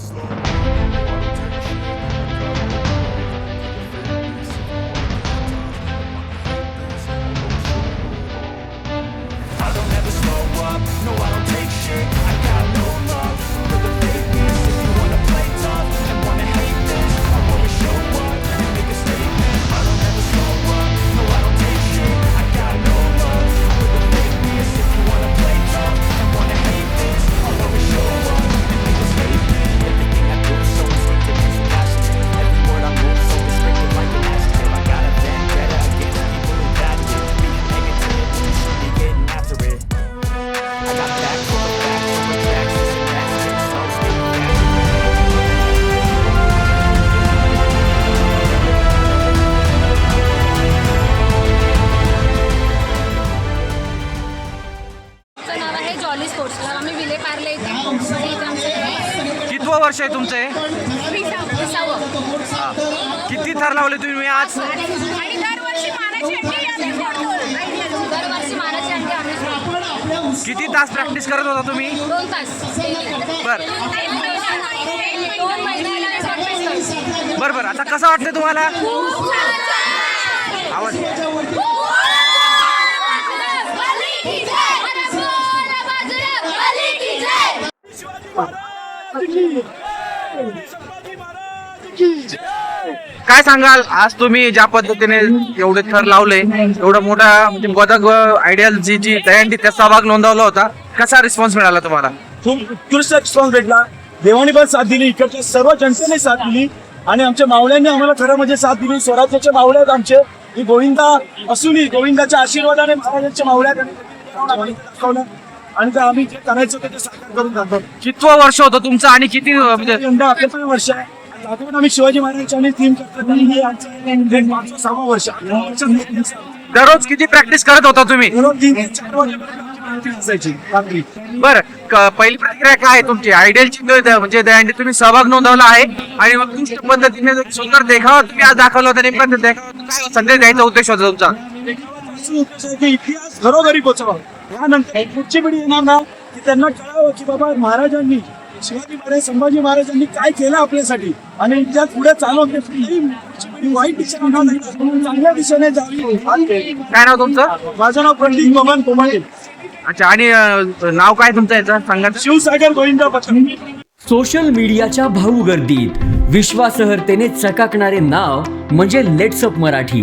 slow. कितवं वर्ष आहे तुमचं हे? किती थर लावले तुम्ही आज? आणि दरवर्षी मानाची अंडी आम्ही फोडतो दरवर्षी मानाची अंडी आम्ही फोडतो. किती तास प्रॅक्टिस करत होता तुम्ही? दोन तास. बर. दोन महिन्याला आम्ही practice करतो. बर बर. आता कसं वाटतं तुम्हाला. आवाज बली की जय. अरे बोला बाजूला, बली की जय. काय सांगाल? आज तुम्ही ज्या पद्धतीने एवढे थर लावले एवढा मोठा म्हणजे आयडियल जी जी दयांडी त्या सहभाग नोंदवला होता. कसा रिस्पॉन्स मिळाला तुम्हाला? खूप उत्कृष्ट रिस्पॉन्स भेटला. देवानी पण साथ दिली इकडच्या सर्व जनतेने साथ दिली. आणि आमच्या मावळ्यांनी आम्हाला खरं म्हणजे साथ दिली. स्वराज्याच्या मावळे आहेत आमचे. ही गोविंदा असूनही गोविंदाच्या आशीर्वादाने महाराजांच्या मावळ्या आणि ते आम्ही जे करायचं होतं ते साकार करून दाखवलं कितवं वर्ष होतं तुमचं आणि किती म्हणजे यंदा अकरावे वर्ष आहे. आणि आम्ही शिवाजी आणि आणि हे आमचं एक मागचं सहावं वर्ष आहे. या वर्षात दररोज किती प्रॅक्टिस करत होता तुम्ही? दररोज तीन ते चार वाजेपर्यंत आमची practice असायची रात्री. बर पहिली प्रतिक्रिया काय आहे तुमची? आयडियलची म्हणजे तुम्ही सहभाग नोंदवला आहे आणि उत्कृष्ट पद्धतीने जो सुंदर देखावा तुम्ही आज दाखवला होता नेमका काय संदेश द्यायचा उद्देश होता तुमचा? असं उद्देश आहे की इतिहास घरोघरी पोचवा यानंतर पुढची पिढी येणार ना की त्यांना कळावं की बाबा महाराजांनी शिवाजी महाराज संभाजी महाराजांनी काय केलं आपल्यासाठी? आणि त्या पुढे चालवून ते पुढची पिढी वाईट दिशेने चांगल्या दिशेने जावी. काय नाव तुमचं? माझं नाव प्रदीप बबन कोमाडे अच्छा आणि अं, नाव काय तुमचं याचं? सांगा. शिवसागर गोविंद पथक. सोशल मीडियाच्या भाऊ गर्दीत विश्वासार्हतेने चकाकणारे नाव म्हणजे लेट्सअप मराठी.